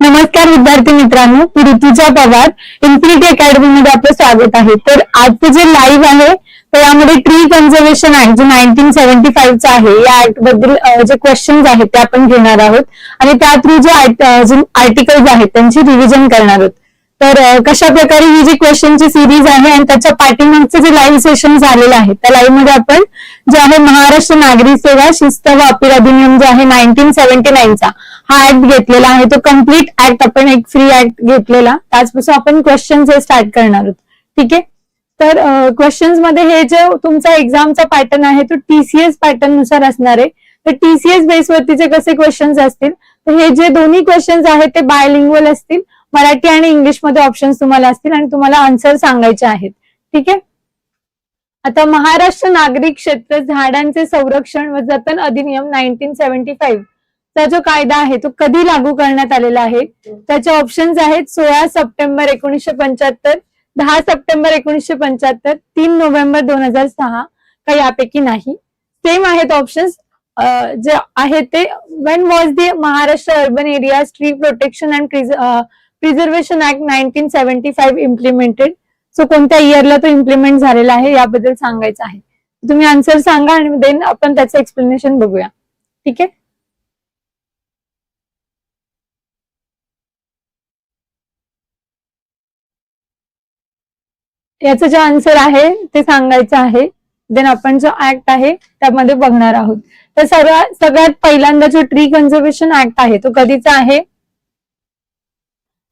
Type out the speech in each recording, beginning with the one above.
नमस्कार विद्यार्थी मित्रांनो मी ऋतुजा पवार इन्फिनिटी अकॅडमी मध्ये आपलं स्वागत आहे. तर आजचं जे लाईव्ह आहे तर यामध्ये ट्री कन्झर्वेशन ऍक्ट जे नाईन्टीन सेव्हन्टी फाईव्हचं आहे या ऍक्टबद्दल जे क्वेश्चन्स आहेत ते आपण घेणार आहोत. आणि त्या थ्रू जे आर्टिकल्स आहेत त्यांची रिव्हिजन करणार आहोत. तर कशा प्रकारे ही जी क्वेश्चनची सिरीज आहे आणि त्याच्या पाठीमागचं जे लाईव्ह सेशन झालेलं आहे त्या लाईव्हमध्ये आपण जे आहे महाराष्ट्र नागरी सेवा शिस्त व अपील अधिनियम जो आहे नाईन्टीन सेव्हन्टी नाईनचा हा ऍक्ट घेतलेला आहे. तो कंप्लीट ऍक्ट आपण एक फ्री ऍक्ट घेतलेला. त्याचपासून आपण क्वेश्चन हे स्टार्ट करणार आहोत. ठीक आहे? तर क्वेश्चन्समध्ये हे जे तुमचा एक्झामचा पॅटर्न आहे तो टीसीएस पॅटर्ननुसार असणार आहे. तर टीसीएस बेसवरतीचे कसे क्वेश्चन्स असतील तर हे जे दोन्ही क्वेश्चन्स आहेत ते बायलिंग्वल असतील. मराठी आणि इंग्लिशमध्ये ऑप्शन ऑप्शन्स तुम्हाला असतील आणि तुम्हाला आन्सर सांगायचे आहेत. ठीक आहे? आता महाराष्ट्र नागरिक क्षेत्र झाडांचे संरक्षण व जतन अधिनियम नाईन्टीन सेव्हन्टी फाईव्ह चा जो कायदा आहे तो कधी लागू करण्यात आलेला आहे? त्याचे ऑप्शन्स आहेत सोळा सप्टेंबर एकोणीसशे पंच्याहत्तर दहा सप्टेंबर एकोणीसशे पंच्याहत्तर तीन नोव्हेंबर दोन हजार सहा का यापैकी नाही. सेम आहेत ऑप्शन्स जे आहेत ते when was the Maharashtra urban area tree protection and preservation act nineteen seventy five implemented so कोणत्या इयरला तो इम्प्लिमेंट झालेला आहे याबद्दल सांगायचं आहे. तुम्ही आन्सर सांगा आणि देन आपण त्याचं एक्सप्लेनेशन बघूया. ठीक आहे? याचं जे आन्सर आहे ते सांगायचं आहे. देन आपण जो ऍक्ट आहे त्यामध्ये बघणार आहोत. तर सगळ्यात सगळ्यात पहिल्यांदा जो ट्री कन्झर्वेशन ऍक्ट आहे तो कधीचा आहे?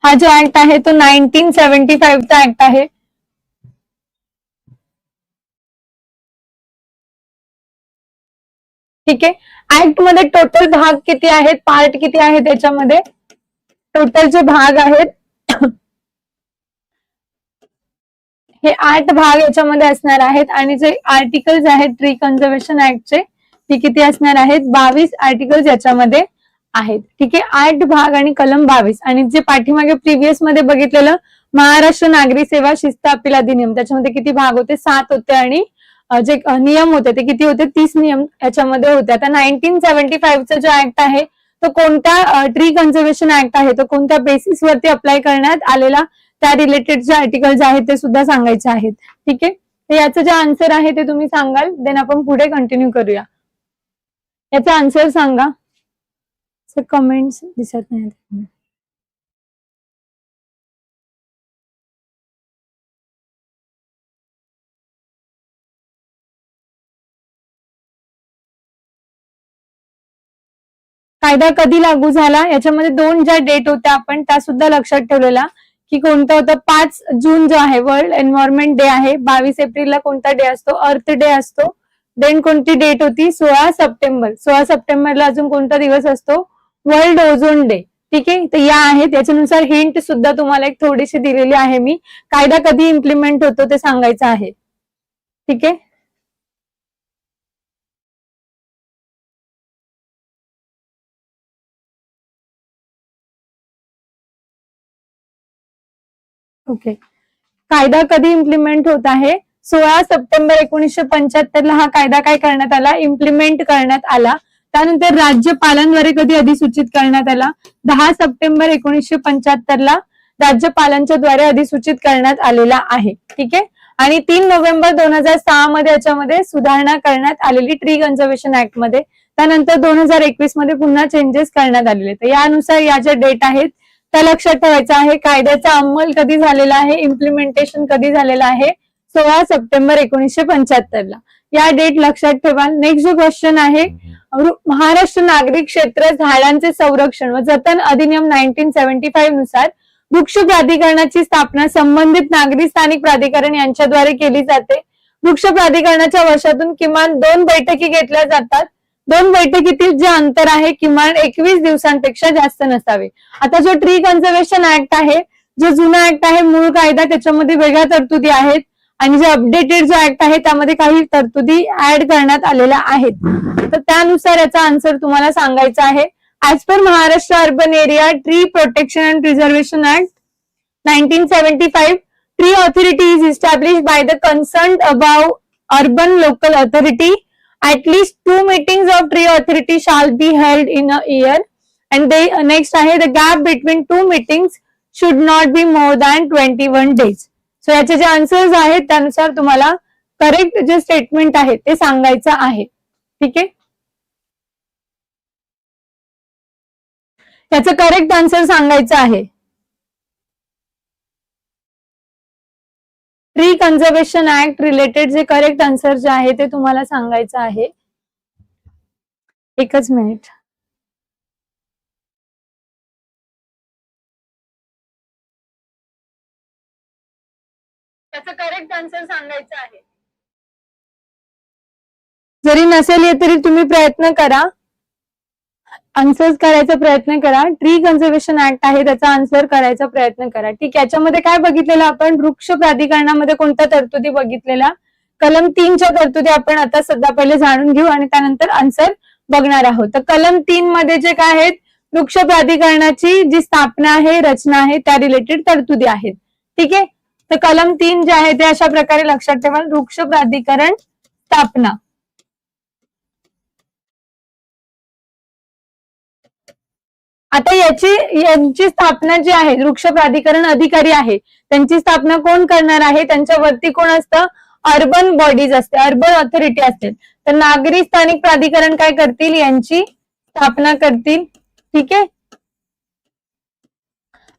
हा जो ऍक्ट आहे तो नाईन्टीन सेव्हन्टी फाईव्हचा ऍक्ट आहे. ठीक आहे? ऍक्टमध्ये टोटल भाग किती आहेत? पार्ट किती आहेत त्याच्यामध्ये? टोटल जे भाग आहेत हे आठ भाग याच्यामध्ये असणार आहेत. आणि जे आर्टिकल्स आहेत ट्री कन्झर्वेशन ऍक्टचे ते किती असणार आहेत? बावीस आर्टिकल्स याच्यामध्ये. आहेत. ठीक आहे? आठ भाग आणि कलम बावीस. आणि जे पाठीमागे प्रिव्हियसमध्ये बघितलेलं महाराष्ट्र नागरी सेवा शिस्त अपील अधिनियम त्याच्यामध्ये किती भाग होते? सात होते आणि जे नियम होते ते किती होते? तीस नियम याच्यामध्ये होते. आता नाईन्टीन सेव्हन्टी फाईव्हचा जो ऍक्ट आहे तो कोणत्या ट्री कन्झर्वेशन ऍक्ट आहे? तो कोणत्या बेसिसवरती अप्लाय करण्यात आलेला? त्या रिलेटेड जे आर्टिकल्स आहेत ते सुद्धा सांगायचे आहेत. ठीक आहे? तर याचं जे आन्सर आहे ते तुम्ही सांगाल. देन आपण पुढे कंटिन्यू करूया. याचा आन्सर सांगा. कमेंट्स दिसत नाही कायदा कधी लागू झाला? याच्यामध्ये दोन ज्या डेट होत्या आपण त्या सुद्धा लक्षात ठेवलेला की कोणतं होतं? पाच जून जो आहे वर्ल्ड एन्व्हायरमेंट डे आहे. बावीस एप्रिलला कोणता डे असतो? अर्थ डे असतो. देन कोणती डेट होती? सोळा सप्टेंबर. सोळा सप्टेंबरला अजून कोणता दिवस असतो? World ozone day. ठीक आहे? तर या आहेत. त्याच्यानुसार हिंट सुद्धा तुम्हाला एक थोडीशी दिलेली आहे मी. कायदा कधी इम्प्लिमेंट होतो ते सांगायचं आहे. ठीक आहे? ओके कायदा कधी इम्प्लिमेंट होत आहे? सोळा सप्टेंबर एकोणीसशे पंच्याहत्तर ला हा कायदा काय करण्यात आला? इम्प्लिमेंट करण्यात आला. त्यानंतर राज्यपालांद्वारे कधी अधिसूचित करण्यात आला? दहा सप्टेंबर एकोणीसशे पंच्याहत्तरला राज्यपालांच्या द्वारे अधिसूचित करण्यात आलेला आहे. ठीक आहे? आणि तीन नोव्हेंबर दोन हजार सहा मध्ये याच्यामध्ये सुधारणा करण्यात आलेली ट्री कन्झर्वेशन ऍक्टमध्ये. त्यानंतर दोन हजार एकवीसमध्ये पुन्हा चेंजेस करण्यात आलेले तर यानुसार या ज्या डेट आहेत त्या लक्षात ठेवायचं आहे. कायद्याचा अंमल कधी झालेला आहे? इम्प्लिमेंटेशन कधी झालेलं आहे? सोळा सप्टेंबर एकोणीसशे पंच्याहत्तरला या डेट लक्षात ठेवा नेक्स्ट जो क्वेश्चन आहे महाराष्ट्र नागरिक क्षेत्र झाडांचे संरक्षण व जतन अधिनियम नाईन्टीन सेव्हन्टी फाईव्हनुसार वृक्ष प्राधिकरणाची स्थापना संबंधित नागरी स्थानिक प्राधिकरण यांच्याद्वारे केली जाते. वृक्ष प्राधिकरणाच्या वर्षातून किमान दोन बैठकी घेतल्या जातात. दोन बैठकीतील जे अंतर आहे किमान एकवीस दिवसांपेक्षा जास्त नसावे. आता जो ट्री कन्झर्वेशन ऍक्ट आहे जो जुना ऍक्ट आहे मूळ कायदा त्याच्यामध्ये वेगळ्या तरतुदी आहेत. आणि जो अपडेटेड जो ऍक्ट आहे त्यामध्ये काही तरतुदी ऍड करण्यात आलेल्या आहेत. तर त्यानुसार याचा आन्सर तुम्हाला सांगायचा आहे. As per Maharashtra urban area tree protection and preservation act nineteen seventy five tree authority is establish by the concern above urban local authority at least two meeting of tree authority shall be held in a year and and next आहे the gap between two meetings should not be more than twenty one days so याचे जे answers आहेत त्यानुसार तुम्हाला correct जे statement आहे ते सांगायचं आहे. ठीक? आहे याचं करेक्ट आन्सर सांगायचं आहे. ट्री कन्झर्वेशन ऍक्ट रिलेटेड जे करेक्ट आन्सर जे आहे ते तुम्हाला सांगायचं आहे. एकच मिनिट त्याचं करेक्ट आन्सर सांगायचं आहे. जरी नसेल येत तरी तुम्ही प्रयत्न करा. आन्सर्स करायचा प्रयत्न करा. ट्री कन्झर्वेशन ऍक्ट आहे त्याचा आन्सर करायचा प्रयत्न करा. ठीक आहे याच्यामध्ये काय बघितलेलं आपण? वृक्ष प्राधिकरणामध्ये कोणत्या तरतुदी बघितलेल्या कलम तीनच्या तरतुदी आपण आता सध्या पहिले जाणून घेऊ आणि त्यानंतर आन्सर बघणार आहोत. तर कलम तीन मध्ये जे काय आहेत? वृक्ष प्राधिकरणाची जी स्थापना आहे रचना आहे त्या रिलेटेड तरतुदी आहेत. ठीक आहे? तर कलम तीन जे आहे ते अशा प्रकारे लक्षात ठेवा. वृक्ष प्राधिकरण स्थापना. आता याची यांची स्थापना जी आहे वृक्ष प्राधिकरण अधिकारी आहे त्यांची स्थापना कोण करणार आहे? त्यांच्यावरती कोण असतं? अर्बन बॉडीज असते अर्बन ऑथॉरिटी असते. तर नागरी स्थानिक प्राधिकरण काय करतील? यांची स्थापना करतील. ठीक आहे?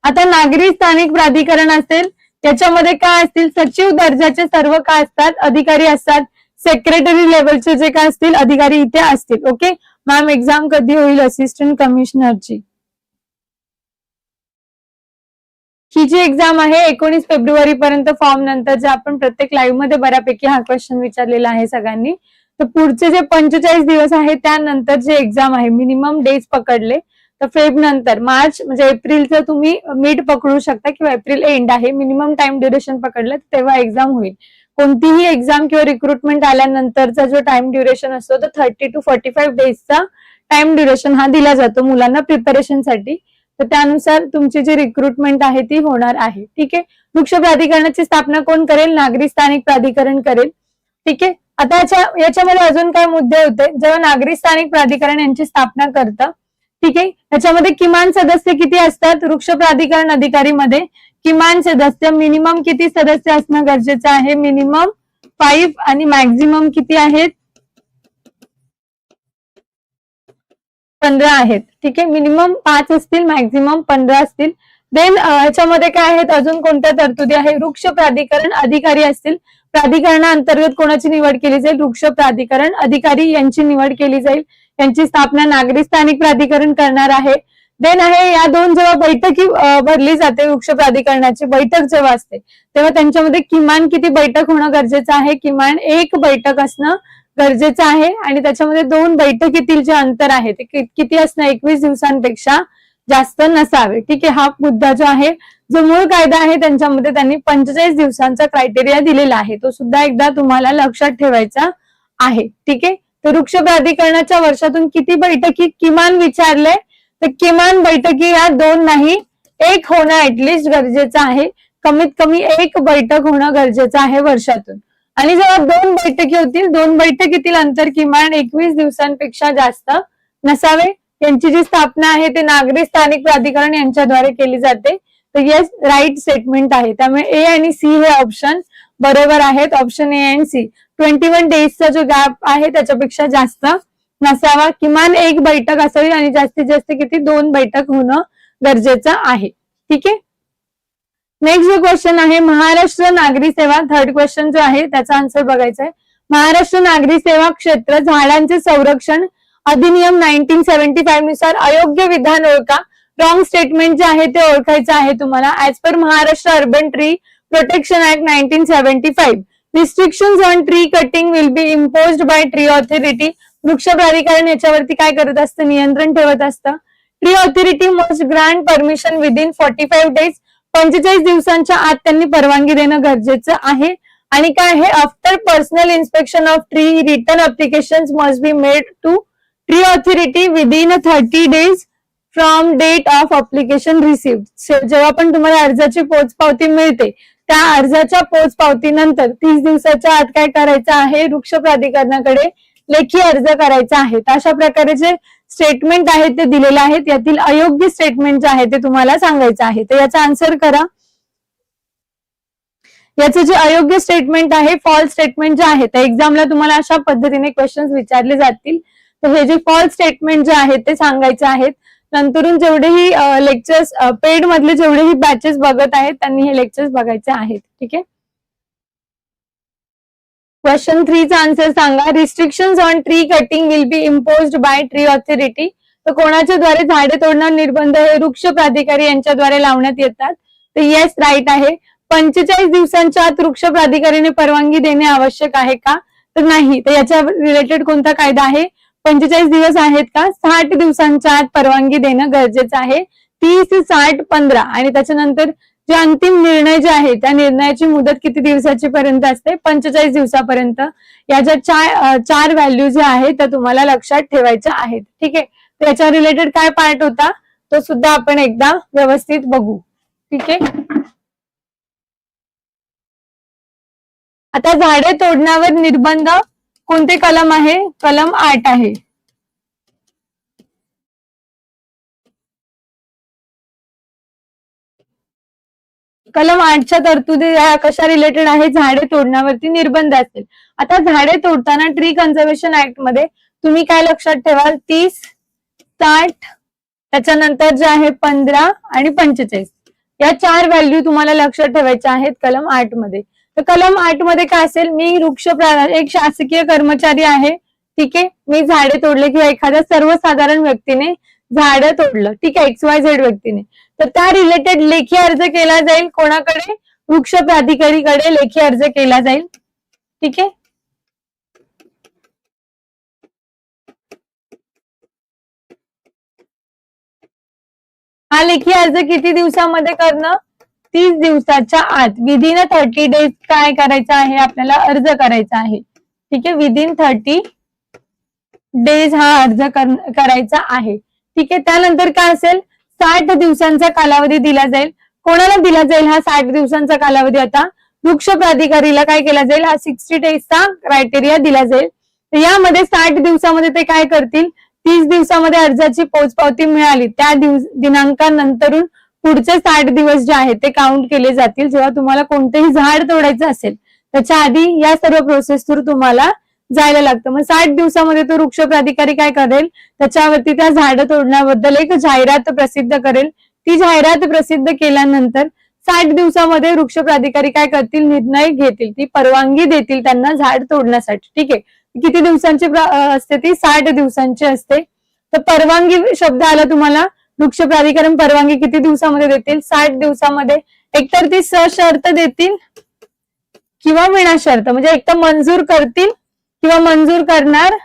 आता नागरी स्थानिक प्राधिकरण असेल त्याच्यामध्ये काय असतील? सचिव दर्जाचे सर्व काय असतात? अधिकारी असतात. सेक्रेटरी लेवलचे जे काय असतील अधिकारी इथे असतील. ओके मॅम एक्झाम कधी होईल? असिस्टंट कमिशनरची ही जी एक्झाम आहे एकोणीस फेब्रुवारी पर्यंत फॉर्म नंतर जे आपण प्रत्येक लाईव्हमध्ये बऱ्यापैकी हा क्वेश्चन विचारलेला आहे सगळ्यांनी. तर पुढचे जे पंचेचाळीस दिवस आहे त्यानंतर जे एक्झाम आहे मिनिमम डेज पकडले. तर फेब नंतर मार्च म्हणजे एप्रिलचं तुम्ही मिड पकडू शकता किंवा एप्रिल एंड आहे. मिनिमम टाइम ड्युरेशन पकडलं तर तेव्हा एक्झाम होईल. कोणतीही एक्झाम किंवा रिक्रुटमेंट आल्यानंतरचा जो टाइम ड्युरेशन असतो तो थर्टी टू फोर्टी फाईव्ह डेजचा टाइम ड्युरेशन हा दिला जातो मुलांना प्रिपरेशनसाठी तर त्यानुसार तुमची जी रिक्रुटमेंट आहे ती होणार आहे. ठीक आहे? वृक्ष प्राधिकरणाची स्थापना कोण करेल? नागरी स्थानिक प्राधिकरण करेल. ठीक आहे? आता याच्या याच्यामध्ये अजून काय मुद्दे होते? जेव्हा नागरी स्थानिक प्राधिकरण यांची स्थापना करतं ठीक आहे? याच्यामध्ये किमान सदस्य किती असतात? वृक्ष प्राधिकरण अधिकारीमध्ये किमान सदस्य मिनिमम किती सदस्य असणं गरजेचं आहे? मिनिमम फाईव्ह आणि मॅक्झिमम किती आहेत? पंधरा आहेत. ठीक आहे? मिनिमम पाच असतील मॅक्झिमम पंधरा असतील. देन याच्यामध्ये काय आहेत? अजून कोणत्या तरतुदी आहे वृक्ष प्राधिकरण अधिकारी असतील. प्राधिकरणाअंतर्गत कोणाची निवड केली जाईल? वृक्ष प्राधिकरण अधिकारी यांची निवड केली जाईल. यांची स्थापना नागरी स्थानिक प्राधिकरण करणार आहे. देन आहे या दोन जेव्हा बैठकी भरली जाते वृक्ष प्राधिकरणाची बैठक जेव्हा असते तेव्हा त्यांच्यामध्ये किमान किती बैठक होणं गरजेचं आहे? किमान एक बैठक असणं गरजेचं आहे. आणि त्याच्यामध्ये दोन बैठकीतील जे अंतर आहे ते किती असणं? एकवीस दिवसांपेक्षा जास्त नसावे. ठीक आहे हा मुद्दा जो आहे जो मूळ कायदा आहे त्यांच्यामध्ये त्यांनी पंचेचाळीस दिवसांचा क्रायटेरिया दिलेला आहे. तो सुद्धा एकदा तुम्हाला लक्षात ठेवायचा आहे. ठीक आहे? तर वृक्ष प्राधिकरणाच्या वर्षातून किती बैठकी किमान विचारले? तर किमान बैठकी या दोन नाही एक होणं ऍटलिस्ट गरजेचं आहे. कमीत कमी एक बैठक होणं गरजेचं आहे वर्षातून. आणि जेव्हा दोन बैठकी होतील दोन बैठकीतील अंतर किमान एकवीस दिवसांपेक्षा जास्त नसावे? यांची जी स्थापना आहे ते नागरी स्थानिक प्राधिकरण यांच्याद्वारे केली जाते. तर येस राईट स्टेटमेंट आहे. त्यामुळे ए आणि सी हे ऑप्शन बरोबर आहेत. Option A and C twenty one डेजचा जो गॅप आहे त्याच्यापेक्षा जास्त नसावा. किमान एक बैठक असावी आणि जास्तीत जास्त किती? दोन बैठक होणं गरजेचं आहे. ठीक आहे? नेक्स्ट जो क्वेश्चन आहे महाराष्ट्र नागरी सेवा. थर्ड क्वेश्चन जो आहे त्याचा आन्सर बघायचा आहे महाराष्ट्र नागरी सेवा क्षेत्र झाडांचे संरक्षण अधिनियम नाईन्टीन सेव्हन्टी फाईव्हनुसार अयोग्य विधान ओळखा. रॉंग स्टेटमेंट जे आहे ते ओळखायचं आहे तुम्हाला. As per Maharashtra urban tree protection act nineteen seventy five. Restriction on tree cutting will be impose by tree authority वृक्ष प्राधिकरण याच्यावरती काय करत असतं? नियंत्रण ठेवत असतं. Tree authority must grant permission within forty five days पंचेचाळीस दिवसांच्या आत त्यांनी परवानगी देणं गरजेचं आहे. आणि काय आहे? After personal inspection of tree return application must be made to tree authority within thirty days from date of application receive जेव्हा पण तुम्हाला अर्जाची पोचपावती मिळते त्या अर्जाच्या पोचपावतीनंतर तीस दिवसाच्या आत काय करायचं आहे वृक्ष प्राधिकरणाकडे लेखी अर्ज करायचा आहे. अशा प्रकारे जे स्टेटमेंट आहेत ते दिलेले आहेत. यातील अयोग्य स्टेटमेंट जे आहे ते तुम्हाला सांगायचं आहे. तर याचा आन्सर करा. याचं जे अयोग्य स्टेटमेंट आहे फॉल्स स्टेटमेंट जे आहे त्या एक्झामला तुम्हाला अशा पद्धतीने क्वेश्चन्स विचारले जातील. तर हे जे कॉल स्टेटमेंट जे आहेत ते सांगायचे आहेत. नंतरून जेवढेही लेक्चर्स पेड मधले जेवढेही बॅचेस बघत आहेत त्यांनी हे लेक्चर्स बघायचे आहेत. ठीक आहे? क्वेश्चन थ्रीचा आन्सर सांगा. Restriction on tree cutting will be impose by tree authority तर कोणाच्या द्वारे झाडे तोडणार निर्बंध हे वृक्ष प्राधिकारी यांच्याद्वारे लावण्यात येतात. तर येस राईट आहे. पंचेचाळीस दिवसांच्या आत वृक्ष प्राधिकारीने परवानगी देणे आवश्यक आहे का? तर नाही. तर याच्या रिलेटेड कोणता कायदा आहे? पंचेचाळीस दिवस आहेत का? साठ दिवसांच्या आत परवानगी देणं गरजेचं आहे. तीस साठ पंधरा आणि त्याच्यानंतर जे अंतिम निर्णय जे आहे त्या निर्णयाची मुदत किती दिवसाची पर्यंत असते? पंचेचाळीस दिवसापर्यंत. याच्या चार चार व्हॅल्यू जे आहेत त्या तुम्हाला लक्षात ठेवायच्या आहेत. ठीक आहे? त्याच्या रिलेटेड काय पार्ट होता? तो सुद्धा आपण एकदा व्यवस्थित बघू. ठीक आहे? आता झाडे तोडण्यावर निर्बंध कोणते कलम आहे? कलम आठ आहे. कलम आठच्या तरतुदी कशा रिलेटेड आहे? झाडे तोडण्यावरती निर्बंध असेल. आता झाडे तोडताना ट्री कन्झर्वेशन ऍक्टमध्ये तुम्ही काय लक्षात ठेवाल? तीस साठ त्याच्यानंतर जे आहे पंधरा आणि पंचेचाळीस. या चार व्हॅल्यू तुम्हाला लक्षात ठेवायच्या आहेत कलम आठमध्ये. तर कलम आठमध्ये काय असेल? मी वृक्ष प्रा- एक शासकीय कर्मचारी आहे. ठीक आहे? मी झाडे तोडले किंवा एखाद्या सर्वसाधारण व्यक्तीने झाडं तोडलं. ठीक आहे? एक्स वाय झेड व्यक्तीने. तर त्या रिलेटेड लेखी अर्ज केला जाईल. कोणाकडे? वृक्ष प्राधिकारीकडे लेखी अर्ज केला जाईल. ठीक आहे? हा लेखी अर्ज किती दिवसामध्ये करणं? तीस दिवसाच्या आत. विदिन थर्टी डेज काय करायचं आहे? आपल्याला अर्ज करायचा आहे. ठीक आहे? विदिन थर्टी डेज हा अर्ज करायचा आहे. ठीक आहे? त्यानंतर काय असेल? साठ दिवसांचा कालावधी दिला जाईल. कोणाला दिला जाईल हा साठ दिवसांचा कालावधी आता? वृक्ष प्राधिकारीला काय केला जाईल? हा सिक्स्टी डेजचा क्रायटेरिया दिला जाईल. यामध्ये साठ दिवसामध्ये ते काय करतील? तीस दिवसामध्ये अर्जाची पोचपावती मिळाली. त्या दिवस दिनांकानंतरून पुढचे साठ दिवस जे आहेत ते काउंट केले जातील. जेव्हा तुम्हाला कोणतेही झाड तोडायचं असेल त्याच्या आधी या सर्व प्रोसेस थ्रू तुम्हाला जायला लागतं. मग साठ दिवसामध्ये तो वृक्ष प्राधिकारी काय करेल? त्याच्यावरती त्या झाड तोडण्याबद्दल एक जाहिरात प्रसिद्ध करेल. ती जाहिरात प्रसिद्ध केल्यानंतर साठ दिवसामध्ये वृक्ष प्राधिकारी काय करतील? निर्णय घेतील. ती परवानगी देतील त्यांना झाड तोडण्यासाठी. ठीक आहे? किती दिवसांची असते ती? साठ दिवसांची असते. तर परवानगी शब्द आला तुम्हाला? वृक्ष प्राधिकरण परवानगी किती दिवसामध्ये देतील? साठ दिवसामध्ये. एकतर ती सशर्त देतील किंवा विना शर्त म्हणजे एकतर मंजूर करतील किंवा मंजूर करणार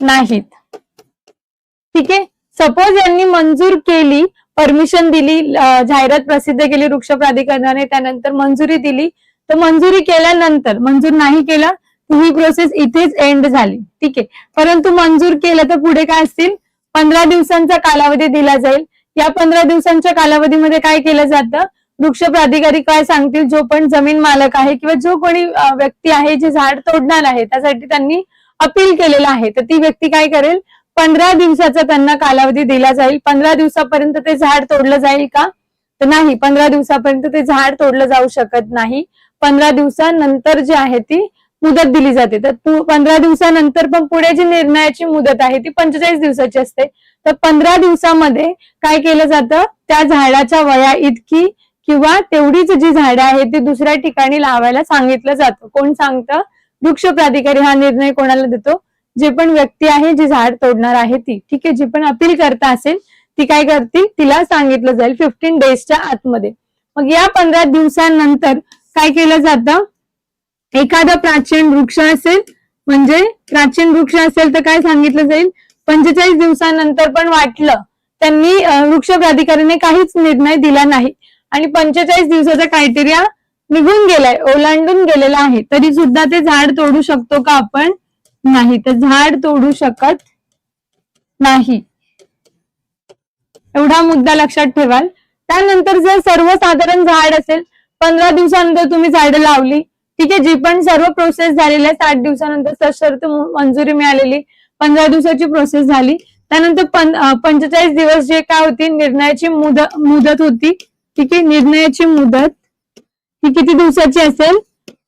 नाहीत. ठीक आहे? सपोज यांनी मंजूर केली परमिशन दिली जाहिरात प्रसिद्ध केली वृक्ष प्राधिकरणाने त्यानंतर मंजुरी दिली. तर मंजुरी केल्यानंतर मंजूर नाही केलं ही प्रोसेस इथेच एंड झाली. ठीक आहे. परंतु मंजूर केलं तर पुढे काय असतील? पंधरा दिवसांचा कालावधी दिला जाईल. या पंधरा दिवसांच्या कालावधीमध्ये काय केलं जातं? वृक्ष प्राधिकारी काय सांगतील? जो पण जमीन मालक आहे किंवा जो कोणी व्यक्ती आहे जे झाड तोडणार आहे त्यासाठी त्यांनी अपील केलेलं आहे. तर ती व्यक्ती काय करेल? पंधरा दिवसाचा त्यांना कालावधी दिला जाईल. पंधरा दिवसापर्यंत ते झाड तोडलं जाईल का? तर नाही. पंधरा दिवसापर्यंत ते झाड तोडलं जाऊ शकत नाही. पंधरा दिवसानंतर जी आहे ती मुदत दिली जाते. तर पंधरा दिवसानंतर पण पुढे जी निर्णयाची मुदत आहे ती पंचेचाळीस दिवसाची असते. तर पंधरा दिवसामध्ये काय केलं जातं? त्या झाडाच्या वया इतकी किंवा तेवढीच जी झाडं आहेत ती दुसऱ्या ठिकाणी लावायला सांगितलं जातं. कोण सांगतं? वृक्ष प्राधिकारी हा निर्णय कोणाला देतो? जे पण व्यक्ती आहे जी झाड तोडणार आहे ती. ठीक आहे जी पण अपील करता असेल ती काय करतील? तिला सांगितलं जाईल फिफ्टीन डेजच्या आतमध्ये. मग या पंधरा दिवसांनंतर काय केलं जातं? एखादा प्राचीन वृक्ष असेल म्हणजे प्राचीन वृक्ष असेल तर काय सांगितलं जाईल? पंचेचाळीस दिवसानंतर पण वाटलं. त्यांनी वृक्ष प्राधिकाऱ्याने काहीच निर्णय दिला नाही. आणि पंचेचाळीस दिवसाचा क्रायटेरिया निघून गेलाय ओलांडून गेलेला आहे. तरी सुद्धा ते झाड तोडू शकतो का आपण? नाही. तर झाड तोडू शकत नाही. एवढा मुद्दा लक्षात ठेवाल. त्यानंतर जर सर्वसाधारण झाड असेल पंधरा दिवसानंतर तुम्ही झाडं लावली ठीक आहे जी पण सर्व प्रोसेस झालेल्या साठ दिवसानंतर सशर्त मंजुरी मिळालेली पंधरा दिवसाची प्रोसेस झाली. त्यानंतर पंचेचाळीस दिवस जे काय होती निर्णयाची मुदत मुदत होती. ठीक आहे निर्णयाची मुदत ही किती दिवसाची असेल?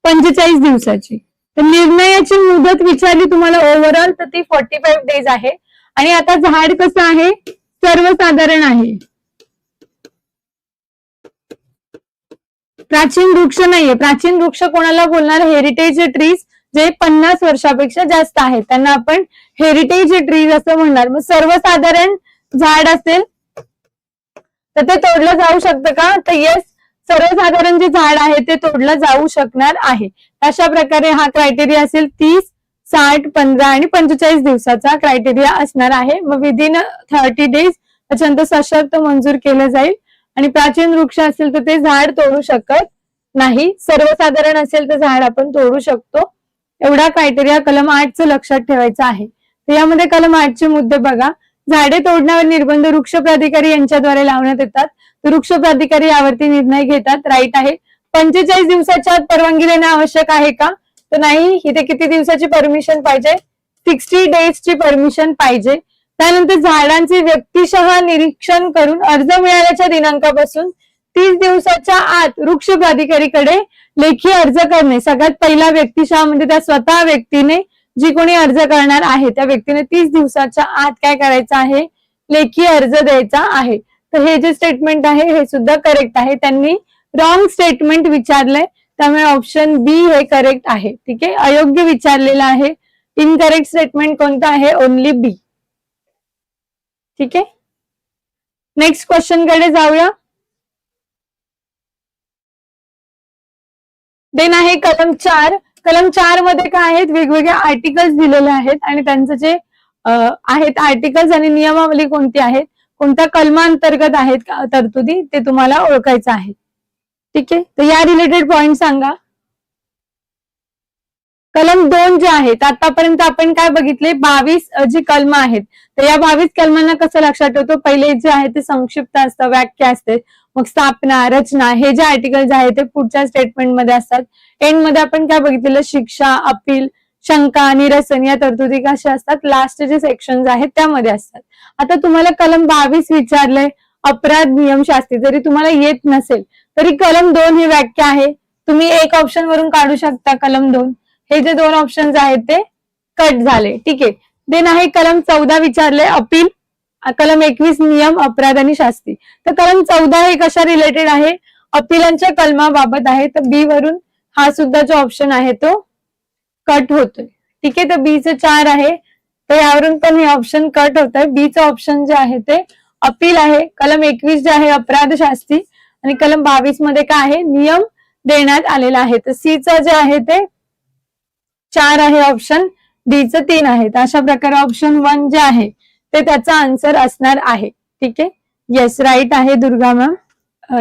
पंचेचाळीस दिवसाची. तर निर्णयाची मुदत विचारली तुम्हाला ओव्हरऑल तर ती फोर्टी फाईव्ह डेज आहे. आणि आता झाड कसं आहे? सर्वसाधारण आहे. प्राचीन वृक्ष नाहीये. प्राचीन वृक्ष कोणाला बोलणार? हेरिटेज ट्रीज जे पन्नास वर्षापेक्षा जास्त आहेत. त्यांना आपण हेरिटेज ट्रीज असं म्हणणार. मग सर्वसाधारण झाड असेल तर ते तोडलं जाऊ शकतं का? तर येस सर्वसाधारण जे झाड आहे ते तोडलं जाऊ शकणार आहे. अशा प्रकारे हा क्रायटेरिया असेल तीस साठ पंधरा आणि पंचेचाळीस दिवसाचा क्रायटेरिया असणार आहे. मग विदिन थर्टी डेज त्याच्यानंतर सशर्त मंजूर केलं जाईल. आणि प्राचीन वृक्ष असेल तर ते झाड तोडू शकत नाही. सर्वसाधारण असेल तर झाड आपण तोडू शकतो. एवढा क्रायटेरिया कलम आठचं लक्षात ठेवायचा आहे. तर यामध्ये कलम आठचे मुद्दे बघा. झाडे तोडण्यावर निर्बंध वृक्ष प्राधिकारी यांच्याद्वारे लावण्यात येतात. वृक्ष प्राधिकारी यावरती निर्णय घेतात. राईट आहे. पंचेचाळीस दिवसाच्या आत परवानगी देणे आवश्यक आहे का? तर नाही. इथे किती दिवसाची परमिशन पाहिजे? सिक्स्टी डेजची परमिशन पाहिजे. त्यानंतर झाडांचे व्यक्तिशः निरीक्षण करून अर्ज मिळाल्याच्या दिनांकापासून तीस दिवसाच्या आत वृक्ष प्राधिकारीकडे लेखी अर्ज करणे. सगळ्यात पहिला व्यक्तिशः म्हणजे त्या स्वतः व्यक्तीने जी कोणी अर्ज करणार आहे त्या व्यक्तीने तीस दिवसाच्या आत काय करायचं आहे? लेखी अर्ज द्यायचा आहे. तर हे जे स्टेटमेंट आहे हे सुद्धा करेक्ट आहे. त्यांनी रॉंग स्टेटमेंट विचारलंय. त्यामुळे ऑप्शन बी हे करेक्ट आहे. ठीक आहे? अयोग्य विचारलेलं आहे. इनकरेक्ट स्टेटमेंट कोणतं आहे? ओनली बी ठीक आहे? नेक्स्ट क्वेश्चनकडे जाऊया. देन आहे कलम चार. कलम चारमध्ये काय आहेत? वेगवेगळे आर्टिकल्स दिलेले आहेत आणि त्यांचं जे आहेत आर्टिकल्स आणि नियमावली कोणती आहेत? कोणत्या कलमांतर्गत आहेत तरतुदी? ते तुम्हाला ओळखायचं आहे. ठीक आहे? तर या रिलेटेड पॉइंट सांगा. कलम दोन जे आहेत आतापर्यंत आपण काय बघितले बावीस जी कलम आहेत तर या बावीस कलमांना कसं लक्षात ठेवतो? पहिले जे आहे ते संक्षिप्त असतं व्याख्या असते. मग स्थापना रचना हे जे आर्टिकल्स आहेत ते पुढच्या स्टेटमेंटमध्ये असतात. एंडमध्ये आपण काय बघितलेलं? शिक्षा अपील शंका निरसन या तरतुदी कशा असतात? लास्ट जे सेक्शन आहेत त्यामध्ये असतात. आता तुम्हाला कलम बावीस विचारलंय अपराध नियम शास्त्री जरी तुम्हाला येत नसेल तरी कलम दोन हे व्याख्या आहे. तुम्ही एक ऑप्शन वरून काढू शकता कलम दोन. हे जे दोन ऑप्शन आहेत ते कट झाले. ठीक आहे. देन आहे कलम चौदा विचारले अपील. कलम एकवीस नियम अपराध आणि शास्ती. तर कलम चौदा हे कशा रिलेटेड आहे? अपिलांच्या कलमाबाबत आहे. तर बी वरून हा सुद्धा जो ऑप्शन आहे तो कट होतोय. ठीक आहे? तर बीचं चार आहे. तर यावरून पण हे ऑप्शन कट होत आहे बीचं ऑप्शन जे आहे ते अपील आहे. कलम एकवीस जे आहे अपराध शास्ती. आणि कलम बावीसमध्ये काय आहे? नियम देण्यात आलेला आहे. तर सीचं जे आहे ते चार आहे ऑप्शन डीचं तीन आहे. तर अशा प्रकारे ऑप्शन वन जे आहे ते त्याचा आन्सर असणार आहे. ठीक आहे? येस राईट आहे Durga ma'am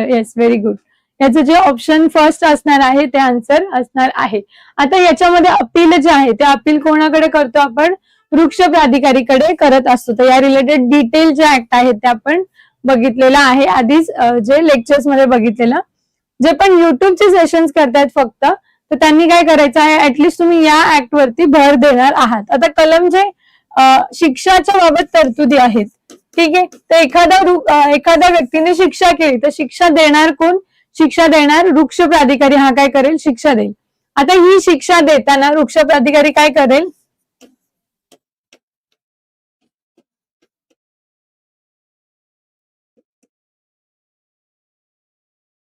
yes very good याचं जे ऑप्शन फर्स्ट असणार आहे ते आन्सर असणार आहे. आता याच्यामध्ये अपील जे आहे ते अपील कोणाकडे करतो आपण? वृक्ष प्राधिकारीकडे करत असतो. तर या रिलेटेड डिटेल जे ऍक्ट आहेत ते आपण बघितलेलं आहे. आधीच uh, जे लेक्चर्समध्ये बघितलेलं. जे पण युट्यूबचे सेशन्स करतायत फक्त तर त्यांनी काय करायचं आहे? ऍटलिस्ट तुम्ही या ऍक्ट वरती भर देणार आहात. आता कलम जे शिक्षाच्या बाबत तरतुदी आहेत ठीक आहे? तर एखादा एखाद्या व्यक्तीने शिक्षा केली तर शिक्षा देणार कोण? शिक्षा देणार वृक्ष प्राधिकारी. हा काय करेल? शिक्षा देईल. आता ही शिक्षा देताना वृक्ष प्राधिकारी काय करेल?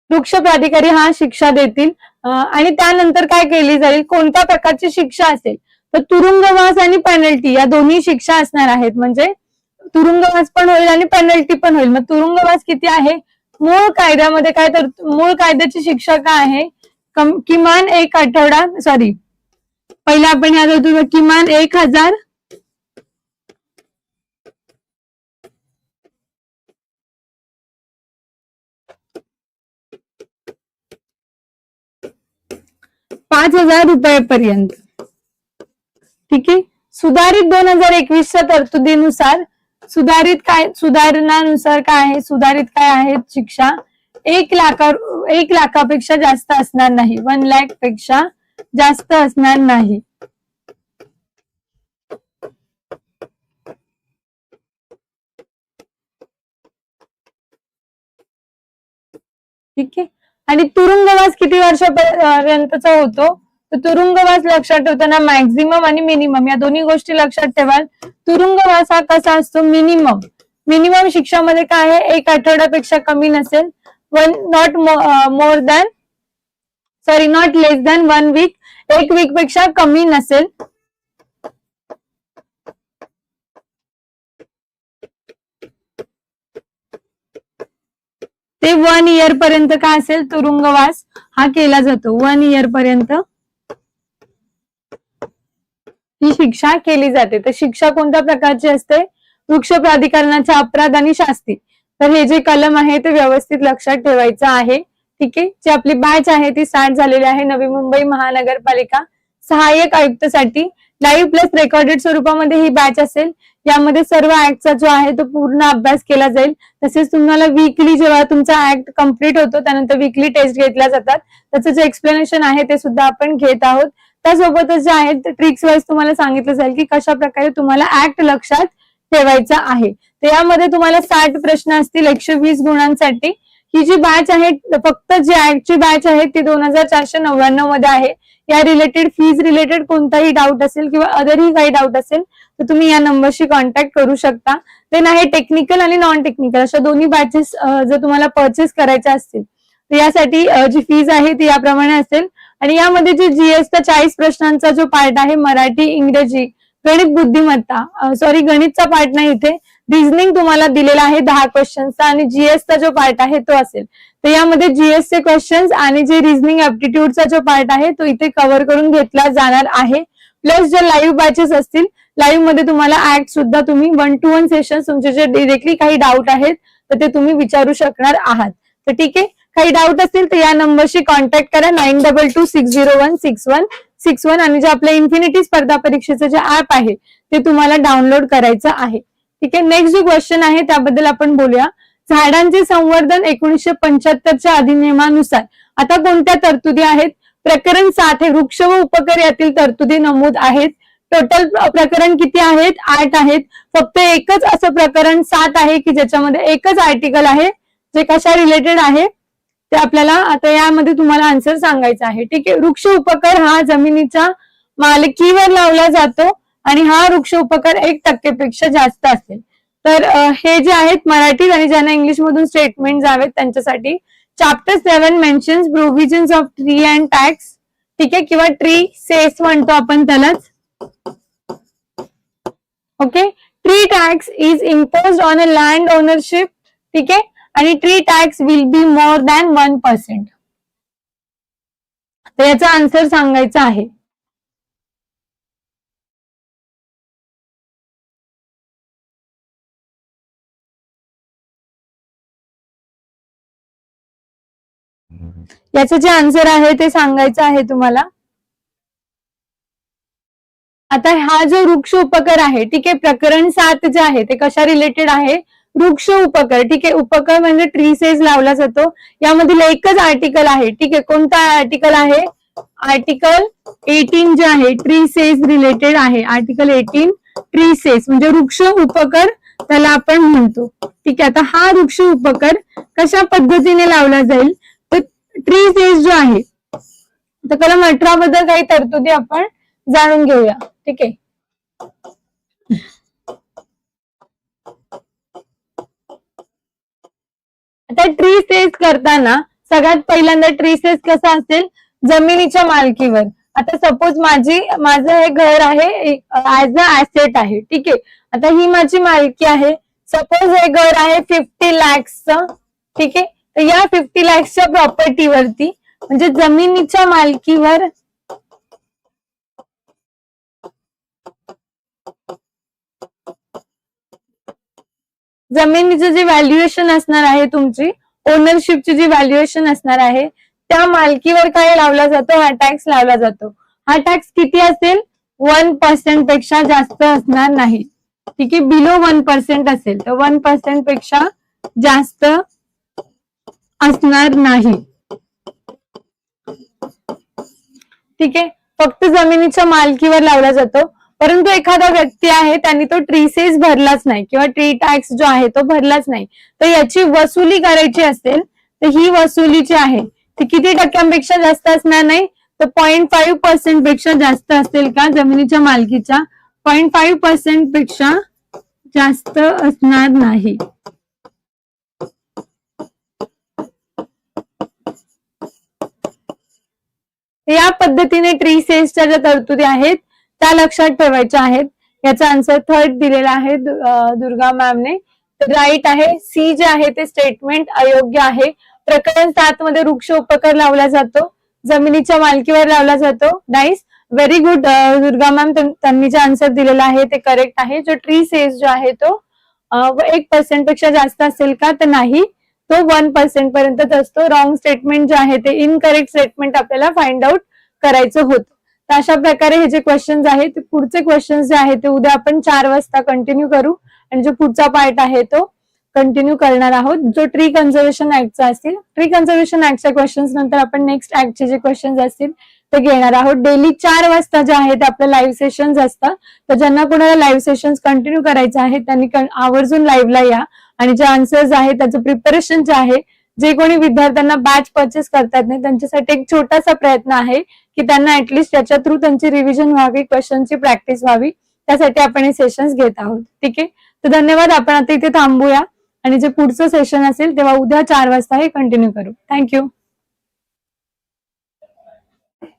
वृक्ष प्राधिकारी हा शिक्षा देतील. आणि त्यानंतर काय केली जाईल? कोणत्या प्रकारची शिक्षा असेल? तर तुरुंगवास आणि पेनल्टी या दोन्ही शिक्षा असणार आहेत. म्हणजे तुरुंगवास पण होईल आणि पेनल्टी पण होईल. मग तुरुंगवास किती आहे? मूळ कायद्यामध्ये काय तर मूळ कायद्याची शिक्षा काय आहे? किमान एक आठवडा सॉरी पहिला आपण या किमान एक हजार पाच हजार रुपयेपर्यंत. ठीक आहे? सुधारित दोन हजार एकवीसच्या तरतुदीनुसार सुधारित काय सुधारणानुसार काय आहे? सुधारित काय आहेत शिक्षा? एक लाखा एक लाखापेक्षा जास्त असणार नाही. वन लॅकपेक्षा जास्त असणार नाही. ठीक आहे? आणि तुरुंगवास किती वर्षापर्यंतचा होतो? तर तुरुंगवास लक्षात ठेवताना मॅक्झिमम आणि मिनिमम या दोन्ही गोष्टी लक्षात ठेवाल. तुरुंगवास हा कसा असतो? मिनिमम मिनिमम शिक्षामध्ये काय आहे? एक आठवड्यापेक्षा कमी नसेल. One not more than sorry not less than one week एक वीकपेक्षा कमी नसेल. ते वन इयर पर्यंत काय असेल? तुरुंगवास हा केला जातो. वन इयर पर्यंत ही शिक्षा केली जाते. तर शिक्षा कोणत्या प्रकारची असते? वृक्ष प्राधिकरणाच्या अपराध आणि शास्ती. तर हे जे कलम आहे ते व्यवस्थित लक्षात ठेवायचं आहे. ठीक आहे? जी आपली बॅच आहे ती स्टार्ट झालेली आहे नवी मुंबई महानगरपालिका सहाय्यक आयुक्तसाठी. लाईव्ह प्लस रेकॉर्डेड स्वरूपामध्ये ही बॅच असेल. यामध्ये सर्व ऍक्टचा जो आहे तो पूर्ण अभ्यास केला जाईल. तसेच तुम्हाला वीकली जेव्हा तुमचा ऍक्ट कंप्लीट होतो त्यानंतर वीकली टेस्ट घेतल्या जातात. त्याचं जे एक्सप्लेनेशन आहे ते सुद्धा आपण घेत आहोत. त्यासोबतच जे आहेत ट्रिक्स वाईज तुम्हाला सांगितलं जाईल की कशा प्रकारे तुम्हाला ऍक्ट लक्षात ठेवायचा आहे. तर यामध्ये तुम्हाला साठ प्रश्न असतील एकशे वीस गुणांसाठी. ही जी बॅच आहे फक्त जी ऍक्टची बॅच आहे ती दोन हजार चारशे नव्याण्णवमध्ये आहे. या रिलेटेड फीज रिलेटेड कोणताही डाऊट असेल किंवा अदरही काही डाऊट असेल तर तुम्ही या नंबरशी कॉन्टॅक्ट करू शकता. देन आहे टेक्निकल आणि नॉन टेक्निकल अशा दोन्ही बॅचेस जर तुम्हाला परचेस करायच्या असतील तर यासाठी जी फीज आहे ती याप्रमाणे असेल. आणि यामध्ये जे जीएसचा चाळीस प्रश्नांचा जो पार्ट आहे मराठी इंग्रजी गणित बुद्धिमत्ता. सॉरी गणितचा पार्ट नाही इथे. रिझनिंग तुम्हाला दिलेला आहे दहा क्वेश्चन्सचा आणि जीएसचा जो पार्ट आहे तो असेल. तर यामध्ये जीएसचे क्वेश्चन्स आणि जे रिझनिंग ऍप्टिट्यूडचा जो पार्ट आहे तो इथे कव्हर करून घेतला जाणार आहे. प्लस जे लाईव्ह बॅचेस असतील लाईव्हमध्ये तुम्हाला ऍक्ट सुद्धा तुम्ही वन टू वन सेशन तुमचे जे डिरेक्टली काही डाऊट आहेत तर ते तुम्ही विचारू शकणार आहात. तर ठीक आहे? काही डाऊट असतील तर या नंबरशी कॉन्टॅक्ट करा. Nine double two six zero one six one six one आणि जे आपल्या इन्फिनिटी स्पर्धा परीक्षेचं जे ऍप आहे ते तुम्हाला डाउनलोड करायचं आहे. ठीक आहे? नेक्स्ट जो क्वेश्चन आहे त्याबद्दल आपण बोलूया. झाडांचे संवर्धन एकोणीसशे पंच्याहत्तरच्या अधिनियमानुसार. आता कोणत्या तरतुदी आहेत? प्रकरण सात हे वृक्ष व उपकर यातील तरतुदी नमूद आहेत. टोटल प्रकरण किती आहेत? आठ आहेत. फक्त एकच असं प्रकरण सात आहे की ज्याच्यामध्ये एकच आर्टिकल आहे जे कशा रिलेटेड आहे? ते आपल्याला आता यामध्ये तुम्हाला आन्सर सांगायचा आहे. ठीक आहे? वृक्ष उपकर हा जमिनीच्या मालकीवर लावला जातो आणि हा वृक्ष उपकर एक टक्केपेक्षा जास्त असेल. तर हे जे आहेत मराठीत आणि ज्यांना इंग्लिश मधून स्टेटमेंट जावेत त्यांच्यासाठी chapter seven mentions provisions of tree and tax ठीक आहे? किंवा ट्री सेस म्हणतो आपण त्यालाच. Okay tree tax is impose on a land ownership ठीक आहे? आणि tree tax will be more than one percent तर याचा आन्सर सांगायचा आहे. याचं जे आन्सर आहे ते सांगायचं आहे तुम्हाला. आता हा जो वृक्ष उपकर आहे ठीक आहे प्रकरण सात जे आहे ते कशा रिलेटेड आहे? वृक्ष उपकर. ठीक आहे उपकर म्हणजे ट्री सेज लावला जातो. यामधील एकच आर्टिकल आहे. ठीक आहे कोणता आर्टिकल आहे? आर्टिकल एटीन जे आहे ट्री सेज रिलेटेड आहे. आर्टिकल एटीन ट्री सेज म्हणजे वृक्ष उपकर त्याला आपण म्हणतो. ठीक आहे आता हा वृक्ष उपकर कशा पद्धतीने लावला जाईल? तर ट्री सेज जो आहे तर कलम अठरा बद्दल काही तरतुदी आपण जाणून घेऊया. ठीक आहे. आता ट्री सेस करताना सगळ्यात पहिल्यांदा ट्री सेस कसा असेल जमिनीच्या मालकीवर. आता सपोज माझी माझं हे घर आहे ऍज अ ऍसेट आहे ठीक आहे. आता ही माझी मालकी आहे. सपोज हे घर आहे फिफ्टी लॅक्सचं ठीक आहे. तर या फिफ्टी लॅक्सच्या प्रॉपर्टीवरती म्हणजे जमिनीच्या मालकीवर जमिनीचं जे व्हॅल्युएशन असणार आहे तुमची ओनरशिपची जी व्हॅल्युएशन असणार आहे त्या मालकीवर काय लावला जातो? हा टॅक्स लावला जातो. हा टॅक्स किती असेल? वन पर्सेंटपेक्षा जास्त असणार नाही. ठीक आहे? बिलो वन पर्सेंट असेल. तर वन पर्सेंटपेक्षा जास्त असणार नाही. ठीक आहे? फक्त जमिनीच्या मालकीवर लावला जातो. परंतु एखादा व्यक्ती आहे त्यांनी तो ट्री सेस भरलाच नाही किंवा ट्री टॅक्स जो आहे तो भरलाच नाही. तर याची वसुली करायची असेल तर ही वसुली जी आहे ती किती टक्क्यांपेक्षा जास्त असणार नाही? तर पॉईंट फाईव्ह पर्सेंटपेक्षा जास्त असेल का? जमिनीच्या मालकीच्या पॉईंट फाईव्ह पर्सेंटपेक्षा जास्त असणार नाही. या पद्धतीने ट्री सेल्सच्या ज्या तरतुदी आहेत त्या लक्षात ठेवायच्या आहेत याचा आन्सर थर्ड दिलेला आहे दुर्गा मॅमने तर राईट आहे. सी जे आहे ते स्टेटमेंट अयोग्य आहे. प्रकरण सात मध्ये वृक्ष उपकर लावला जातो. जमिनीच्या मालकीवर लावला जातो. Nice very good Durga ma'am त्यांनी जे आन्सर दिलेला आहे ते करेक्ट आहे. जो ट्री सेज जो आहे तो एक पर्सेंटपेक्षा जास्त असेल का? तर नाही. तो वन पर्सेंट पर्यंतच असतो. रॉंग स्टेटमेंट जे आहे ते इनकरेक्ट स्टेटमेंट आपल्याला फाइंड आउट करायचं होतं. तर अशा प्रकारे हे जे क्वेश्चन्स आहेत पुढचे क्वेश्चन्स जे आहेत ते उद्या आपण चार वाजता कंटिन्यू करू. आणि जो पुढचा पार्ट आहे तो कंटिन्यू करणार आहोत. जो ट्री कन्झर्वेशन ऍक्टचा असतील ट्री कन्झर्वेशन ऍक्टच्या क्वेश्चन्स नंतर आपण नेक्स्ट ऍक्टचे जे क्वेश्चन्स असतील ते घेणार आहोत. डेली चार वाजता जे आहे ते आपले लाईव्ह सेशन्स असतात. तर ज्यांना कोणाला लाईव्ह सेशन्स कंटिन्यू करायचे आहे त्यांनी आवर्जून लाईव्हला या. आणि जे आन्सर्स आहे त्याचं प्रिपरेशन जे आहे जे कोणी विद्यार्थ्यांना बॅच परचेस करतात नाही त्यांच्यासाठी एक छोटासा प्रयत्न आहे की त्यांना ऍटलिस्ट त्याच्या थ्रू त्यांची रिव्हिजन व्हावी क्वेश्चनची प्रॅक्टिस व्हावी. त्यासाठी आपण हे सेशन्स घेत आहोत. ठीक आहे? तर धन्यवाद. आपण आता इथे थांबूया. आणि जे पुढचं सेशन असेल तेव्हा उद्या चार वाजता हे कंटिन्यू करू. थँक्यू